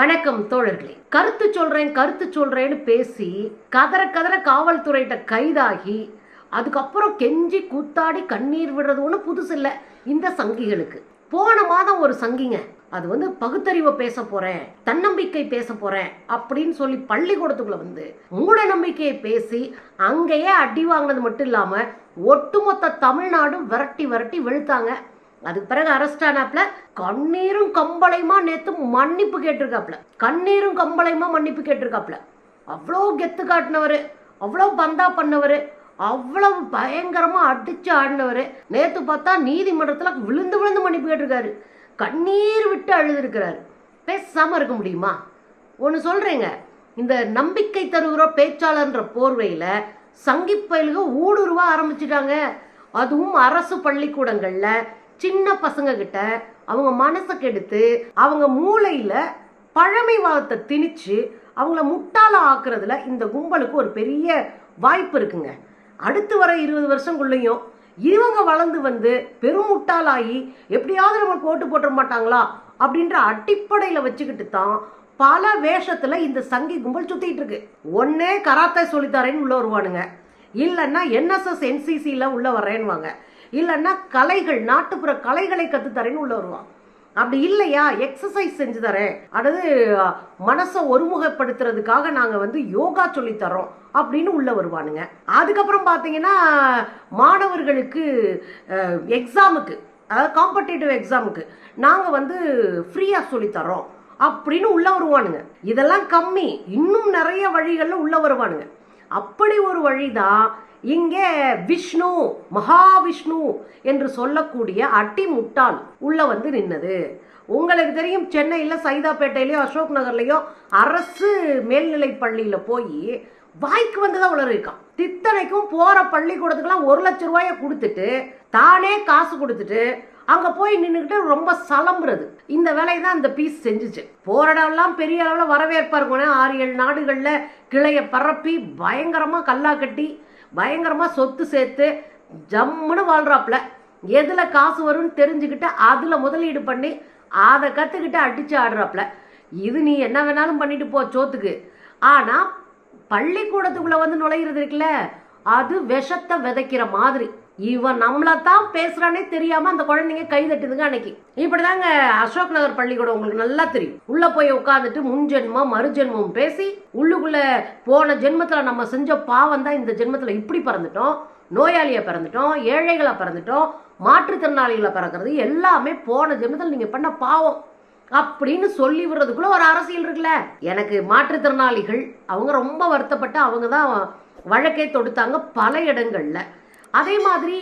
வணக்கம் தோழர்களே. கருத்து சொல்றேன் கருத்து சொல்றேன்னு பேசி கதற கதற காவல்துறையிட்ட கைதாகி அதுக்கப்புறம் கெஞ்சி கூத்தாடி கண்ணீர் விடுறது ஒன்றும் புதுசு இல்லை இந்த சங்கிகளுக்கு. போன மாதம் ஒரு சங்கிங்க அது வந்து பகுத்தறிவை பேச போறேன் தன்னம்பிக்கை பேச போறேன் அப்படின்னு சொல்லி பள்ளிக்கூடத்துக்குள்ள வந்து மூட நம்பிக்கையை பேசி அங்கேயே அடி வாங்கினது மட்டும் இல்லாம ஒட்டுமொத்த தமிழ்நாடும் விரட்டி விரட்டி வெளுத்தாங்க. அதுக்கு பிறகு அரெஸ்ட் ஆனாப்ல கண்ணீரும் கம்பளையுமா நேத்து மன்னிப்பு கேட்டிருக்காப்ல கண்ணீரும் கம்பளையுமா மன்னிப்பு கேட்டிருக்காப்ல அவ்வளோ கெத்து காட்டினவர் அவ்வளோ பந்தா பண்ணவர் அவ்வளவு பயங்கரமாக அடித்து ஆடினவர். நேற்று பார்த்தா நீதிமன்றத்தில் விழுந்து விழுந்து மன்னிப்பு கேட்டிருக்காரு. கண்ணீர் விட்டு அழுதுருக்கிறாரு. பேசாமல் இருக்க முடியுமா? ஒன்று சொல்கிறேங்க இந்த நம்பிக்கை தருகிற பேச்சாளர்ன்ற போர்வையில் சங்கி பயலுக ஊடுருவ ஆரம்பிச்சிட்டாங்க. அதுவும் அரசு பள்ளிக்கூடங்களில் சின்ன பசங்க கிட்ட அவங்க மனசை கெடுத்து அவங்க மூளையில பழமைவாதத்தை திணிச்சு அவங்கள முட்டாள ஆக்குறதுல இந்த கும்பலுக்கு ஒரு பெரிய வாய்ப்பு இருக்குங்க. அடுத்து வர இருபது வருஷங்குள்ளேயும் இவங்க வளர்ந்து வந்து பெரும் முட்டாளாகி எப்படியாவது நம்ம போட்டு போட்டுற மாட்டாங்களா அப்படின்ற அடிப்படையில் வச்சுக்கிட்டு தான் பல வேஷத்தில் இந்த சங்கி கும்பல் சுற்றிட்டு இருக்கு. ஒன்னே கராத்தே சொல்லித்தரேன்னு உள்ளே வருவானுங்க. இல்லைன்னா என்எஸ்எஸ் என்சிசியில் உள்ளே வரேன்னுவாங்க இல்லைன்னா கலைகள் நாட்டுப்புற கலைகளை கற்றுத்தரேன்னு உள்ள வருவான். அப்படி இல்லையா? எக்ஸசைஸ் செஞ்சு தரேன். அடுத்து மனசை ஒருமுகப்படுத்துறதுக்காக நாங்கள் வந்து யோகா சொல்லித் தரோம் அப்படின்னு உள்ள வருவானுங்க. அதுக்கப்புறம் பார்த்தீங்கன்னா மாணவர்களுக்கு எக்ஸாமுக்கு அதாவது காம்படேட்டிவ் எக்ஸாமுக்கு நாங்கள் வந்து ஃப்ரீயாக சொல்லித்தரோம் அப்படின்னு உள்ள வருவானுங்க. இதெல்லாம் கம்மி. இன்னும் நிறைய வழிகளில் உள்ள வருவானுங்க. அப்படி ஒரு வழிதான் இங்கே விஷ்ணு மகாவிஷ்ணு என்று சொல்லக்கூடிய அட்டி முட்டாள் உள்ள வந்து நின்னது. உங்களுக்கு தெரியும் சென்னையில் சைதாப்பேட்டையிலையோ அசோக் நகர்லையோ அரசு மேல்நிலை பள்ளியில் போய் வாய்க்கு வந்ததான் உளறு இருக்கான். தித்தனைக்கும் போகிற பள்ளிக்கூடத்துக்கெல்லாம் ஒரு லட்ச ரூபாயை கொடுத்துட்டு தானே காசு கொடுத்துட்டு அங்கே போய் நின்றுக்கிட்டு ரொம்ப சலம்புறது. இந்த வேலையை தான் இந்த பீஸ் செஞ்சுச்சு. போகிற இடம்லாம் பெரிய அளவில் வரவேற்பாக இருக்கணும் ஆறு ஏழு நாடுகளில் கிளையை பரப்பி பயங்கரமாக கல்லா கட்டி பயங்கரமாக சொத்து சேர்த்து ஜம்முன்னு வாழ்றாப்புல. எதில் காசு வரும்னு தெரிஞ்சுக்கிட்டு அதில் முதலீடு பண்ணி அதை கற்றுக்கிட்டு அடித்து ஆடுறாப்புல. இது நீ என்ன வேணாலும் பண்ணிட்டு போ சோத்துக்கு. ஆனால் பள்ளிக்கூடத்துக்குள்ளே வந்து நுழையிறது இருக்குல்ல அது விஷத்தை விதைக்கிற மாதிரி. இவன் நம்மளை தான் பேசுறானே தெரியாம அந்த குழந்தைங்க கை தட்டுதுங்க அன்னைக்கு. இப்படிதாங்க அசோக் நகர் பள்ளிக்கூடம் உங்களுக்கு நல்லா தெரியும். உள்ள போய் உட்காந்துட்டு முன் ஜென்மம் மறுஜென்மம் பேசி உள்ளுக்குள்ள போன ஜென்மத்துல நம்ம செஞ்ச பாவம் தான் இந்த ஜென்மத்துல இப்படி பிறந்துட்டோம். நோயாளியை பிறந்துட்டோம் ஏழைகளை பிறந்துட்டோம் மாற்றுத்திறனாளிகளை பிறக்கிறது எல்லாமே போன ஜென்மத்தில் நீங்கள் பண்ண பாவம். அப்படின்னு சொல்லி விடுறதுக்குள்ள ஒரு அரசியல் இருக்குல்ல. எனக்கு மாற்றுத்திறனாளிகள் அவங்க ரொம்ப வருத்தப்பட்டு அவங்க தான் வழக்கை தொடுத்தாங்க பல இடங்களில். அதே மாதிரி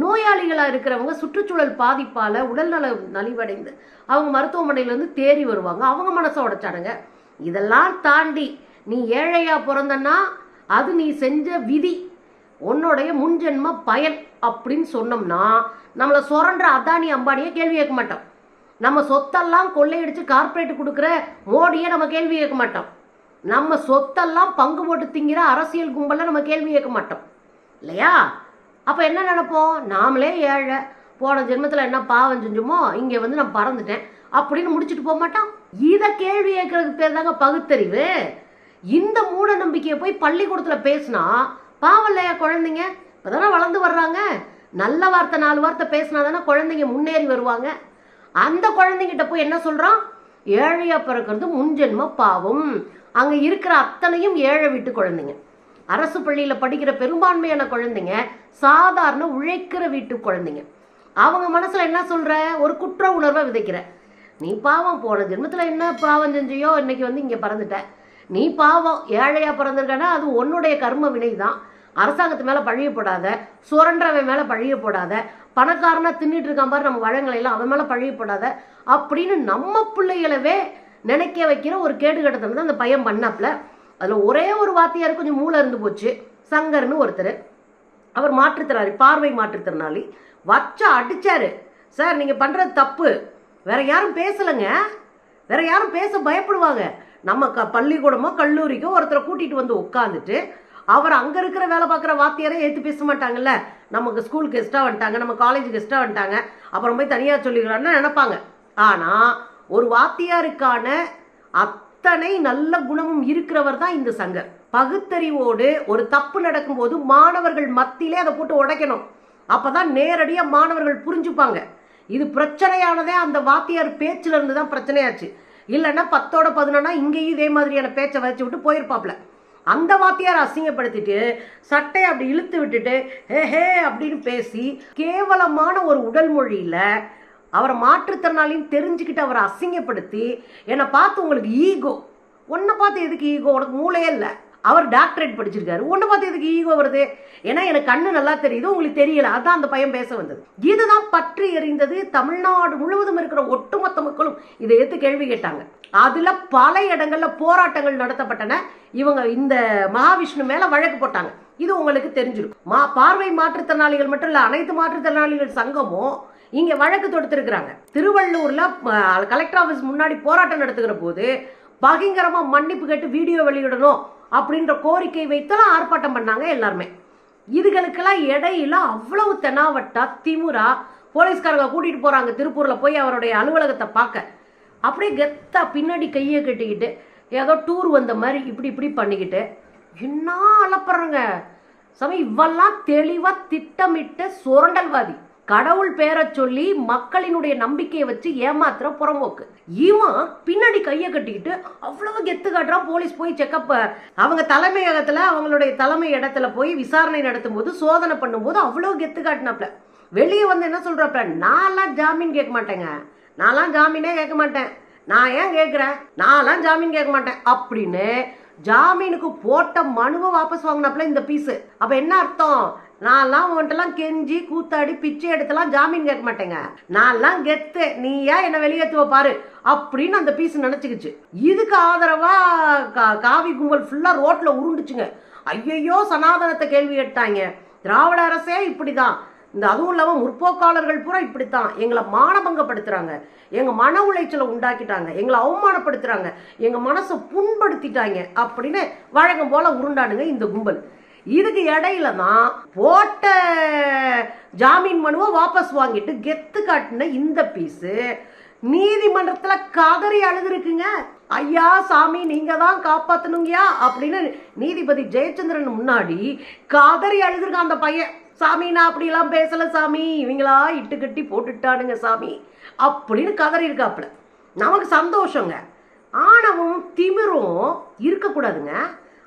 நோயாளிகளாக இருக்கிறவங்க சுற்றுச்சூழல் பாதிப்பால் உடல்நல நலிவடைந்து அவங்க மருத்துவமனையிலேருந்து தேறி வருவாங்க. அவங்க மனசை உடைச்சானுங்க. இதெல்லாம் தாண்டி நீ ஏழையாக பிறந்தன்னா அது நீ செஞ்ச விதி உன்னுடைய முன்ஜென்ம பயன் அப்படின்னு சொன்னோம்னா நம்மளை சுரண்ட அதானி அம்பானியை கேள்வி கேட்க மாட்டோம் நம்ம சொத்தெல்லாம் கொள்ளையடிச்சு கார்ப்பரேட் கொடுக்குற மோடியை நம்ம கேள்வி கேட்க மாட்டோம் நம்ம சொத்தெல்லாம் பங்கு போட்டு திங்கிற அரசியல் கும்பலை நம்ம கேள்வி கேட்க மாட்டோம். இல்லையா? அப்போ என்ன நினைப்போம் நாமளே ஏழை போன ஜென்மத்தில் என்ன பாவம் செஞ்சோமோ இங்கே வந்து நான் பறந்துட்டேன். அப்படின்னு முடிச்சுட்டு போக மாட்டோம் இதை கேள்வி கேட்கறதுக்கு பேர் தாங்க பகுத்தறிவு. இந்த மூட நம்பிக்கையை போய் பள்ளிக்கூடத்தில் பேசினா பாவம் இல்லையா குழந்தைங்க? இப்போ தானே வளர்ந்து வர்றாங்க. நல்ல வார்த்தை நாலு வார்த்தை பேசினா தானே குழந்தைங்க முன்னேறி வருவாங்க. அந்த குழந்தைங்கிட்ட போய் என்ன சொல்றான்? ஏழையாக பிறக்கிறது முன்ஜென்ம பாவம். அங்கே இருக்கிற அத்தனையும் ஏழை வீட்டு குழந்தைங்க. அரசு பள்ளியில் படிக்கிற பெரும்பான்மையான குழந்தைங்க சாதாரண உழைக்கிற வீட்டு குழந்தைங்க. அவங்க மனசில் என்ன சொல்கிற ஒரு குற்ற உணர்வை விதைக்கிற. நீ பாவம் போன ஜென்மத்தில் என்ன பாவம் செஞ்சியோ இன்னைக்கு வந்து இங்கே பிறந்துட்ட. நீ பாவம் ஏழையாக பிறந்திருக்கனா அது உன்னுடைய கர்ம வினை தான் அரசாங்கத்து மேலே பழிய போடாத. சுரண்டவன் மேல பழிய போடாத. பணக்காரனா தின்னுட்டு இருக்கான் பாரு நம்ம வழங்கலையெல்லாம் அவன் மேலே பழிய போடாத. அப்படின்னு நம்ம பிள்ளைகளவே நினைக்க வைக்கிற ஒரு கேட்டு கட்டத்தை வந்து அந்த பையன் பண்ணாப்புல அதில் ஒரே ஒரு வாத்தியார் கொஞ்சம் மூளை இருந்து போச்சு. சங்கர்னு ஒருத்தர். அவர் மாற்றுத்திறனாளி பார்வை மாற்றுத்திறனாளி. வச்சா அடித்தார் சார் நீங்கள் பண்ணுறது தப்பு. வேற யாரும் பேசலைங்க. வேற யாரும் பேச பயப்படுவாங்க. நம்ம க பள்ளிக்கூடமோ கல்லூரிக்கோ ஒருத்தரை கூட்டிகிட்டு வந்து உட்காந்துட்டு அவர் அங்கே இருக்கிற வேலை பார்க்குற வாத்தியாரே ஏற்று பேச மாட்டாங்கல்ல. நமக்கு ஸ்கூல் கெஸ்ட்டாக வந்துட்டாங்க நம்ம காலேஜ் கெஸ்ட்டாக வந்துட்டாங்க. அப்புறம் போய் தனியாக சொல்லிக்கலாம்னு நினைப்பாங்க. ஆனால் ஒரு வாத்தியாருக்கான அத்தனை நல்ல குணமும் இருக்கிறவர் தான் இந்த சங்கர். பகுத்தறிவோடு ஒரு தப்பு நடக்கும்போது மாணவர்கள் மத்தியிலே அதை போட்டு உடைக்கணும். அப்போதான் நேரடியாக மாணவர்கள் புரிஞ்சுப்பாங்க. இது பிரச்சனையானதே அந்த வாத்தியார் பேச்சுல இருந்து தான் பிரச்சனையாச்சு. இல்லைன்னா பத்தோட பதினொன்னா இங்கேயும் இதே மாதிரியான பேச்சை வச்சு விட்டு போயிருப்பாப்ல அந்த வாத்தியார் அசிங்கப்படுத்திட்டு சட்டையை அப்படி இழுத்து விட்டுட்டு ஹே ஹே அப்படின்னு பேசி கேவலமான ஒரு உடல் மொழியில அவரை மாற்றுத்திறனாளின்னு தெரிஞ்சுக்கிட்டு அவரை அசிங்கப்படுத்தி என்னை பார்த்து உங்களுக்கு ஈகோ. உன்னை பார்த்து எதுக்கு ஈகோ? உனக்கு மூளையே இல்லை. அவர் டாக்டரேட் படிச்சிருக்காரு. ஒன்று பார்த்து எதுக்கு ஈகோ வருது? ஏன்னா எனக்கு கண்ணு நல்லா தெரியுது உங்களுக்கு தெரியல. அதான் அந்த பையன் பேச வந்தது. இதுதான் பற்றி எறிந்தது. தமிழ்நாடு முழுவதும் இருக்கிற ஒட்டுமொத்த மக்களும் இதை எடுத்து கேள்வி கேட்டாங்க. அதில் பல இடங்களில் போராட்டங்கள் நடத்தப்பட்டன. இவங்க இந்த மகாவிஷ்ணு மேலே வழக்கு போட்டாங்க. இது உங்களுக்கு தெரிஞ்சிருக்கும். மா பார்வை மாற்றுத்திறனாளிகள் மட்டும் இல்லை அனைத்து மாற்றுத்திறனாளிகள் சங்கமும் இங்கே வழக்கு தொடுத்திருக்கிறாங்க. திருவள்ளூரில் கலெக்டர் ஆஃபீஸ் முன்னாடி போராட்டம் நடத்துகிற போது பகிங்கரமாக மன்னிப்பு கேட்டு வீடியோ வெளியிடணும். அப்படின்ற கோரிக்கை வைத்தெல்லாம் ஆர்ப்பாட்டம் பண்ணாங்க எல்லாருமே. இதுகளுக்கெல்லாம் இடையில அவ்வளவு தெனாவட்டா திமுறா போலீஸ்காரங்க கூட்டிட்டு போறாங்க திருப்பூர்ல போய் அவருடைய அலுவலகத்தை பார்க்க. அப்படியே கெத்தா பின்னாடி கையை கட்டிக்கிட்டு ஏதோ டூர் வந்த மாதிரி இப்படி இப்படி பண்ணிக்கிட்டு என்ன அலப்புறாங்க. சமயம் இவெல்லாம் தெளிவாக திட்டமிட்ட சுரண்டல்வாதி. கடவுள் பேரை சொல்லி மக்களினுடைய நம்பிக்கையை வச்சு ஏமாத்துற புறம்போக்கு. இவன் பின்னாடி கையை கட்டிக்கிட்டு அவ்வளவு கெத்து காட்டுறான் போலீஸ் போய் செக்கப் அவங்க தலைமையகத்துல அவங்களுடைய தலைமை இடத்துல போய் விசாரணை நடத்தும் போது சோதனை பண்ணும்போது அவ்வளவு கெத்து காட்டினாப்ல. வெளியே வந்து என்ன சொல்றாப்ல நான்லாம் ஜாமீன் கேட்க மாட்டேங்க. நான்லாம் ஜாமீனே கேட்க மாட்டேன். நான் ஏன் கேட்குறேன்? நான்லாம் ஜாமீன் கேட்க மாட்டேன். அப்படின்னு ஜாமீனுக்கு போட்ட மனுவை வாபஸ் வாங்கினாப்ல இந்த பீஸு. அப்ப என்ன அர்த்தம்? நான்லாம் உன்ட்டெல்லாம் கெஞ்சி கூத்தாடி பிச்சை எடுத்தெல்லாம் ஜாமீன் கேட்க மாட்டேங்க. நான்லாம் கெத்து நீ ஏன் என்ன வெளியேற்றுவ பாரு அப்படின்னு அந்த பீஸ் நினச்சிக்கிச்சு. இதுக்கு ஆதரவாக கா- காவி கும்பல் ஃபுல்லாக ரோட்டில் உருண்டுச்சுங்க. ஐயையோ சனாதனத்தை கேள்வி கேட்டாங்க. திராவிட அரசே இப்படி தான் இந்த அதுவும் இல்லாமல் முற்போக்காளர்கள் பூரா இப்படித்தான். எங்களை மானபங்கப்படுத்துகிறாங்க எங்கள் மன உளைச்சலை உண்டாக்கிட்டாங்க. எங்களை அவமானப்படுத்துகிறாங்க எங்கள் மனசை புண்படுத்திட்டாங்க அப்படின்னு வழக்கம் போல உருண்டானுங்க இந்த கும்பல். இதுக்கு இடையில தான் போட்ட ஜாமீன் மனுவை வாபஸ் வாங்கிட்டு கெத்து காட்டின இந்த பீஸு நீதிமன்றத்தில் கதறி அழுதுருக்குங்க. ஐயா சாமி நீங்க தான் காப்பாத்தணுங்கயா? அப்படின்னு நீதிபதி ஜெயச்சந்திரன் முன்னாடி கதறி அழுதுருக்கான் அந்த பையன். சாமி நான் அப்படிலாம் பேசல சாமி. இவங்களா இட்டு கட்டி போட்டுட்டானுங்க சாமி. அப்படின்னு கதறி இருக்காப்புல. நமக்கு சந்தோஷங்க. ஆணவம் திமிரும் இருக்கக்கூடாதுங்க.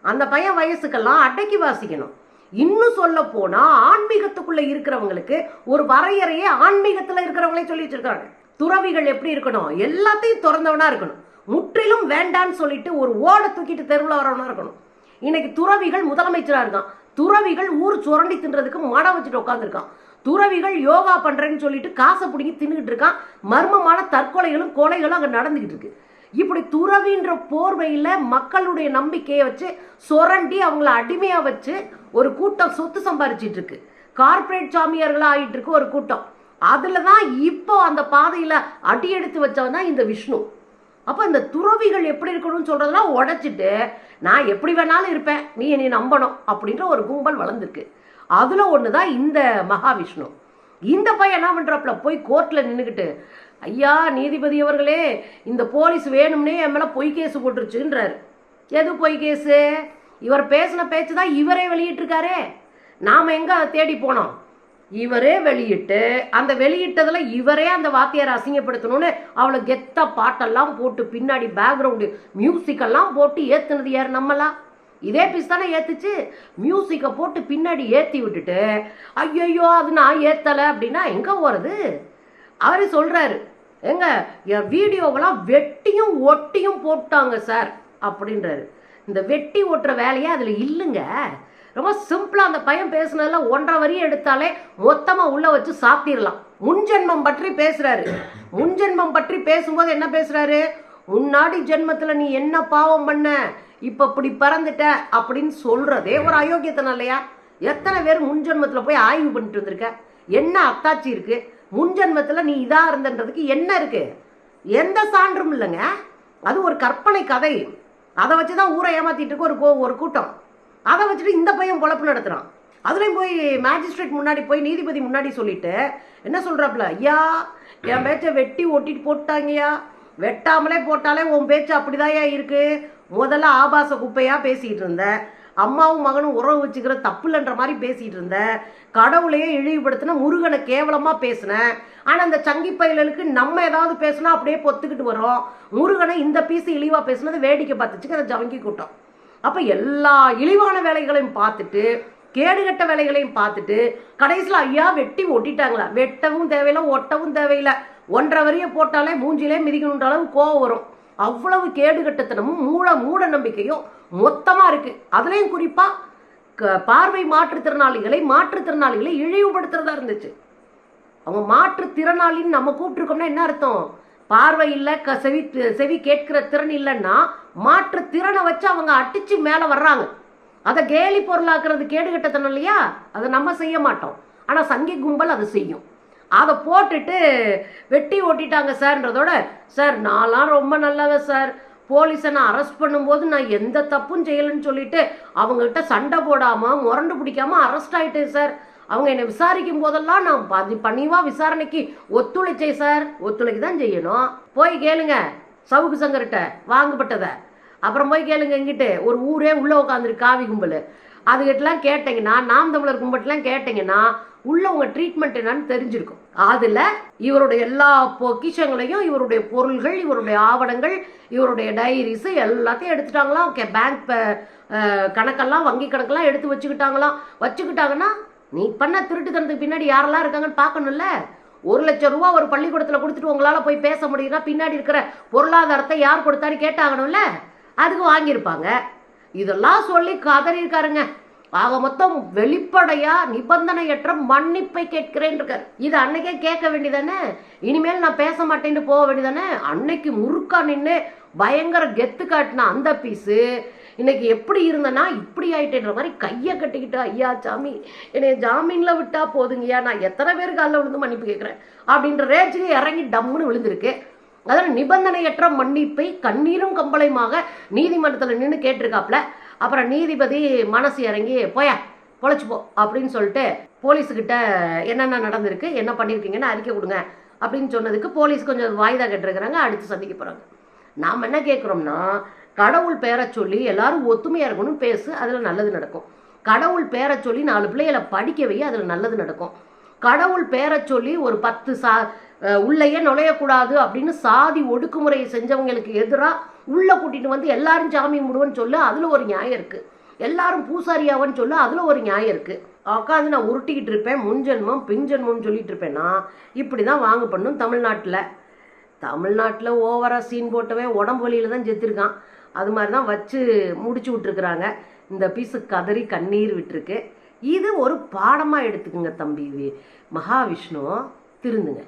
அந்த பையன் வயசுக்கெல்லாம் அடக்கி வாசிக்கணும். இன்னும் சொல்ல போனா ஆன்மீகத்துக்குள்ள இருக்கிறவங்களுக்கு ஒரு வரையறையே ஆன்மீகத்துல இருக்கிறவங்களே சொல்லி வச்சிருக்காங்க. துறவிகள் எப்படி இருக்கணும்? எல்லாத்தையும் திறந்தவனா இருக்கணும். முற்றிலும் வேண்டான்னு சொல்லிட்டு ஒரு ஓட தூக்கிட்டு தெருவில் வரவனா இருக்கணும். இன்னைக்கு துறவிகள் முதலமைச்சரா இருக்கான். துறவிகள் ஊர் சுரண்டி தின்றதுக்கு மடம் வச்சுட்டு உட்காந்துருக்கான் துறவிகள் யோகா பண்றேன்னு சொல்லிட்டு காசை பிடிங்கி தின்னுகிட்டு இருக்கான். மர்மமான தற்கொலைகளும் கொலைகளும் அங்க நடந்துகிட்டு இருக்கு. இப்படி துறவின்ற போர்வையில் மக்களுடைய நம்பிக்கையை வச்சு சுரண்டி அவங்கள அடிமையாக வச்சு ஒரு கூட்டம் சொத்து சம்பாரிச்சிட்டு இருக்கு. கார்ப்பரேட் சாமியார்களாக ஆகிட்டு இருக்கு ஒரு கூட்டம். அதில் தான் இப்போ அந்த பாதையில் அடி எடுத்து வச்சவன் தான் இந்த விஷ்ணு. அப்போ இந்த துறவிகள் எப்படி இருக்கணும்னு சொல்கிறதுலாம் உடைச்சிட்டு நான் எப்படி வேணாலும் இருப்பேன் நீ என்னை நம்பணும் அப்படின்ற ஒரு கும்பல் வளர்ந்துருக்கு. அதில் ஒன்று தான் இந்த மகாவிஷ்ணு. இந்த பையன் என்ன பண்ணுறாப்புல போய் கோர்ட்டில் நின்றுக்கிட்டு ஐயா நீதிபதி அவர்களே இந்த போலீஸ் வேணும்னே என் மேலே பொய் கேஸ் போட்டுருச்சுன்றாரு. எது பொய் கேஸு? இவர் பேசின பேச்சு தான் இவரே வெளியிட்டிருக்காரே. நாம் எங்கே தேடி போனோம்? இவரே வெளியிட்டு அந்த வெளியிட்டதில் இவரே அந்த வாத்தியாரை அசிங்கப்படுத்தணும்னு அவளை கெத்த பாட்டெல்லாம் போட்டு பின்னாடி பேக்ரவுண்டு மியூசிக்கெல்லாம் போட்டு ஏற்றுனது யார் நம்மலாம் இதே பீஸ் தானே ஏத்துச்சு? மியூசிக்கை போட்டு பின்னாடி ஏத்தி விட்டுட்டு ஐயையோ அது நான் ஏத்தலை அப்படின்னா எங்க போறது? அவர் சொல்றாரு ஏங்க என் வீடியோவெல்லாம் வெட்டியும் ஒட்டியும் போட்டாங்க சார் அப்படின்றாரு. இந்த வெட்டி ஓட்டுற வேலையே அதில் இல்லைங்க. ரொம்ப சிம்பிளாக அந்த பையன் பேசுனதெல்லாம் ஒன்றரை வரியும் எடுத்தாலே மொத்தமாக உள்ள வச்சு சாத்திரலாம். முன்ஜென்மம் பற்றி பேசுறாரு. முன்ஜென்மம் பற்றி பேசும்போது என்ன பேசுறாரு? முன்னாடி ஜென்மத்தில் நீ என்ன பாவம் பண்ண? இப்போ இப்படி பறந்துட்ட அப்படின்னு சொல்றதே ஒரு அயோக்கியத்தனம் இல்லையா? எத்தனை பேர் முன்ஜென்மத்தில் போய் ஆய்வு பண்ணிட்டு வந்திருக்க? என்ன அத்தாச்சி இருக்கு? முன்ஜென்மத்தில் நீ இதாக இருந்தன்றதுக்கு என்ன இருக்கு? எந்த சான்றும் இல்லைங்க. அது ஒரு கற்பனை கதை. அதை வச்சு தான் ஊரை ஏமாத்திட்டு இருக்க ஒரு கோ- ஒரு கூட்டம். அதை வச்சுட்டு இந்த பையன் பொழப்பு நடத்துகிறான் அதுலேயும் போய் மேஜிஸ்ட்ரேட் முன்னாடி போய் நீதிபதி முன்னாடி சொல்லிட்டு என்ன சொல்கிறாப்புல ஐயா என் பேச்சை வெட்டி ஒட்டிட்டு போட்டாங்கய்யா. வெட்டாமலே போட்டாலே உன் பேச்சு அப்படிதாயா இருக்குது முதல்ல ஆபாச குப்பையாக பேசிகிட்டு இருந்த. அம்மாவும் மகனும் உறவு வச்சுக்கிற தப்புலன்ற மாதிரி பேசிகிட்டு இருந்த. கடவுளையே இழிவுபடுத்தின முருகனை கேவலமாக பேசினேன் ஆனால் அந்த சங்கி பயலுக்கு நம்ம ஏதாவது பேசினா அப்படியே பொத்துக்கிட்டு வரோம் முருகனை இந்த பீஸ் இழிவாக பேசுனது வேடிக்கை பார்த்துச்சுக்கு அதை ஜவங்கி கூட்டம். அப்போ எல்லா இழிவான வேலைகளையும் பார்த்துட்டு கேடுகட்ட வேலைகளையும் பார்த்துட்டு கடைசியில் ஐயா வெட்டி ஒட்டிட்டாங்களா வெட்டவும் தேவையில்லை ஒட்டவும் தேவையில்லை. ஒன்றரை வரியை போட்டாலே மூஞ்சிலே மிதிக்கணுன்ற அளவு கோவம் வரும். அவ்வளவு கேடுகட்டத்தனமும் மூட மூட நம்பிக்கையும் மொத்தமாக இருக்குது அதுலேயும் குறிப்பாக க பார்வை மாற்றுத்திறனாளிகளை மாற்றுத்திறனாளிகளை இழிவுபடுத்துறதா இருந்துச்சு. அவங்க மாற்றுத்திறனாளின்னு நம்ம கூப்பிட்டுருக்கோம்னா என்ன அர்த்தம்? பார்வை இல்லை க செவி செவி கேட்கிற திறன் இல்லைன்னா மாற்றுத்திறனை வச்சு அவங்க அடிச்சு மேலே வர்றாங்க. அதை கேலி பொருளாக்குறது கேடுகட்டத்தனம் இல்லையா? அதை நம்ம செய்ய மாட்டோம். ஆனால் சங்கி கும்பல் அதை செய்யும். அதை போட்டுட்டு வெட்டி ஓட்டிட்டாங்க சார்ன்றதோட சார் நான்லாம் ரொம்ப நல்லவன் சார். போலீஸை நான் அரெஸ்ட் பண்ணும்போது நான் எந்த தப்பும் செய்யலைன்னு சொல்லிட்டு அவங்ககிட்ட சண்டை போடாமல் முரண்டு பிடிக்காமல் அரெஸ்ட் ஆகிட்டேன் சார். அவங்க என்னை விசாரிக்கும் போதெல்லாம் நான் பதி பணிவாக விசாரணைக்கு ஒத்துழைச்சேன் சார். ஒத்துழைக்க தான் செய்யணும். போய் கேளுங்க சவுக்கு சங்கர்கிட்ட வாங்கப்பட்டதை அப்புறம் போய் கேளுங்க எங்கிட்ட ஒரு ஊரே உள்ளே உட்காந்துருக்கு காவி கும்பல். அதுகிட்டலாம் கேட்டிங்கன்னா நாம் தமிழர் கும்பட்டெலாம் கேட்டிங்கன்னா உள்ளவங்க ட்ரீட்மெண்ட் என்னன்னு தெரிஞ்சிருக்கும். அதில் இவருடைய எல்லா பொக்கிஷங்களையும் இவருடைய பொருள்கள் இவருடைய ஆவணங்கள் இவருடைய டைரிஸு எல்லாத்தையும் எடுத்துட்டாங்களாம். ஓகே பேங்க் கணக்கெல்லாம் வங்கி கணக்கெல்லாம் எடுத்து வச்சுக்கிட்டாங்களாம். வச்சுக்கிட்டாங்கன்னா நீ பண்ண திருட்டுத்தனத்துக்கு பின்னாடி யாரெல்லாம் இருக்காங்கன்னு பார்க்கணும்ல? ஒரு லட்சம் ரூபா ஒரு பள்ளிக்கூடத்தில் கொடுத்துட்டு உங்களால் போய் பேச முடியும்னா பின்னாடி இருக்கிற பொருளாதாரத்தை யார் கொடுத்தாரு கேட்டாகணும்ல? அதுக்கு வாங்கியிருப்பாங்க. இதெல்லாம் சொல்லி கதறியிருக்காருங்க. ஆக மொத்தம் வெளிப்படையா நிபந்தனையற்ற மன்னிப்பை கேட்கிறேன் இருக்கார் இது அன்னைக்கே கேட்க வேண்டியதானே? இனிமேல் நான் பேச மாட்டேன்னு போக வேண்டியதானே? அன்னைக்கு முறுக்கா நின்று பயங்கர கெத்து காட்டின அந்த பீஸு இன்னைக்கு எப்படி இருந்தேன்னா இப்படி ஆயிட்டேன்ற மாதிரி கையை கட்டிக்கிட்டு ஐயா சாமி என்னை ஜாமீனில் விட்டா போதுங்கய்யா நான் எத்தனை பேருக்கு காலில் விழுந்து மன்னிப்பு கேட்குறேன்? அப்படின்ற ரேஜுக்கு இறங்கி டம்முன்னு விழுந்திருக்கு. அதனால் நிபந்தனையற்ற மன்னிப்பை கண்ணீரும் கம்பளையுமாக நீதிமன்றத்தில் நின்று கேட்டிருக்காப்ல. அப்புறம் நீதிபதி மனசு இறங்கி போயா பொழைச்சி போ அப்படின்னு சொல்லிட்டு போலீஸுக்கிட்ட என்னென்ன நடந்திருக்கு என்ன பண்ணியிருக்கீங்கன்னு அறிக்கை கொடுங்க அப்படின்னு சொன்னதுக்கு போலீஸ் கொஞ்சம் வாய்தா கேட்டிருக்கிறாங்க அடுத்து சந்திக்க போகிறாங்க நாம் என்ன கேட்குறோம்னா கடவுள் பேரை சொல்லி எல்லாரும் ஒத்துமையாக இருக்கணும் பேசு அதில் நல்லது நடக்கும். கடவுள் பேரை சொல்லி நாலு பிள்ளைகளை படிக்க வை அதில் நல்லது நடக்கும். கடவுள் பேரை சொல்லி ஒரு பத்து சா உள்ளேயே நுழையக்கூடாது அப்படின்னு சாதி ஒடுக்குமுறையை செஞ்சவங்களுக்கு எதிராக உள்ளே கூட்டிட்டு வந்து எல்லாரும் சாமி முடுவன்னு சொல்லு அதில் ஒரு நியாயம் இருக்குது எல்லாரும் பூசாரியாவன்னு சொல்லு அதில் ஒரு நியாயம் இருக்குது உட்காந்து நான் உருட்டிக்கிட்டு இருப்பேன் முன்ஜென்மம் பின்ஜென்மம்னு சொல்லிட்டு இருப்பேன்னா இப்படி தான் வாங்க பண்ணும் தமிழ்நாட்டில். தமிழ்நாட்டில் ஓவராக சீன் போட்டவே உடம்பு வழியில் தான் செத்துருக்கான். அது மாதிரி தான் வச்சு முடிச்சு விட்ருக்குறாங்க இந்த பீஸு கதறி கண்ணீர் விட்டுருக்கு. இது ஒரு பாடமாக எடுத்துக்கோங்க தம்பி இது. மகாவிஷ்ணு திருந்துங்க.